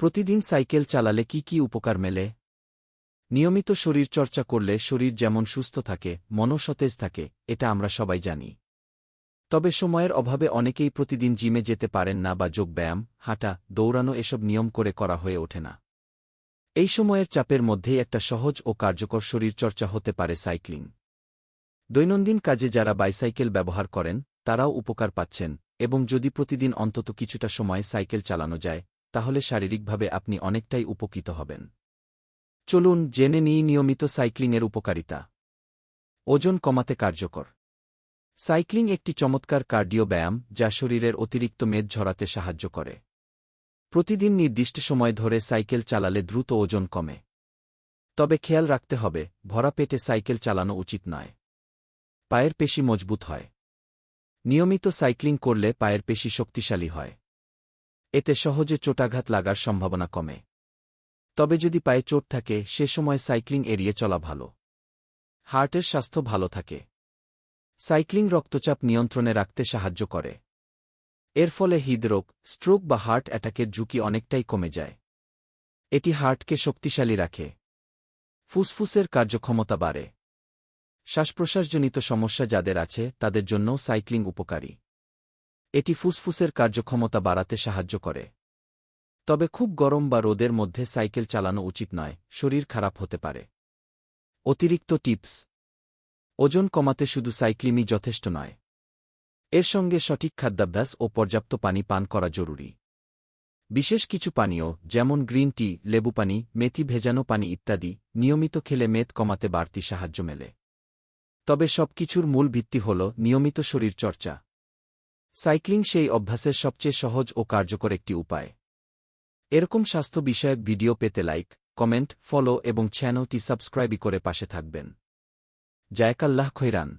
প্রতিদিন সাইকেল চালালে কি কি উপকার মেলে? নিয়মিত শরীরচর্চা করলে শরীর যেমন সুস্থ থাকে, মনও সতেজ থাকে, এটা আমরা সবাই জানি। তবে সময়ের অভাবে অনেকেই প্রতিদিন জিমে যেতে পারেন না বা যোগব্যায়াম হাঁটা, দৌড়ানো এসব নিয়ম করে করা হয়ে ওঠে না। এই সময়ের চাপের মধ্যেই একটা সহজ ও কার্যকর শরীরচর্চা হতে পারে সাইক্লিং। দৈনন্দিন কাজে যারা বাইসাইকেল ব্যবহার করেন, তারাও উপকার পাচ্ছেন, এবং যদি প্রতিদিন অন্তত কিছুটা সময় সাইকেল চালানো যায় তাহলে শারীরিকভাবে আপনি অনেকটাই উপকৃত হবেন। চলুন জেনে নিই নিয়মিত সাইক্লিংয়ের উপকারিতা। ওজন কমাতে কার্যকর। সাইক্লিং একটি চমৎকার কার্ডিও ব্যায়াম যা শরীরের অতিরিক্ত মেদ ঝরাতে সাহায্য করে। প্রতিদিন নির্দিষ্ট সময় ধরে সাইকেল চালালে দ্রুত ওজন কমে। তবে খেয়াল রাখতে হবে, ভরা পেটে সাইকেল চালানো উচিত নয়। পায়ের পেশি মজবুত হয়। নিয়মিত সাইক্লিং করলে পায়ের পেশি শক্তিশালী হয়। এতে সহজে চোটাঘাত লাগার সম্ভাবনা কমে। তবে যদি পায়ে চোট থাকে, সে সময় সাইক্লিং এড়িয়ে চলা ভালো। হার্টের স্বাস্থ্য ভালো থাকে। সাইক্লিং রক্তচাপ নিয়ন্ত্রণে রাখতে সাহায্য করে। এর ফলে হৃদরোগ, স্ট্রোক বা হার্ট অ্যাটাকের ঝুঁকি অনেকটাই কমে যায়। এটি হার্টকে শক্তিশালী রাখে। ফুসফুসের কার্যক্ষমতা বাড়ে। শ্বাসপ্রশ্বাসজনিত সমস্যা যাদের আছে, তাদের জন্যও সাইক্লিং উপকারী। এটি ফুসফুসের কার্যক্ষমতা বাড়াতে সাহায্য করে। তবে খুব গরম বা রোদের মধ্যে সাইকেল চালানো উচিত নয়, শরীর খারাপ হতে পারে। অতিরিক্ত টিপস। ওজন কমাতে শুধু সাইক্লিমই যথেষ্ট নয়। এর সঙ্গে সঠিক খাদ্যাভ্যাস ও পর্যাপ্ত পানি পান করা জরুরি। বিশেষ কিছু পানীয়, যেমন গ্রিন টি, লেবু পানি, মেথি ভেজানো পানি ইত্যাদি, নিয়মিত খেলে মেদ কমাতে বাড়তি সাহায্য মেলে। তবে সবকিছুর মূল ভিত্তি হল নিয়মিত শরীরচর্চা। সাইক্লিং সেই অভ্যাসের সবচেয়ে সহজ ও কার্যকর একটি উপায়। এরকম স্বাস্থ্য বিষয়ক ভিডিও পেতে লাইক, কমেন্ট, ফলো এবং চ্যানেলটি সাবস্ক্রাইবই করে পাশে থাকবেন। জায়কাল্লাহ খৈরান।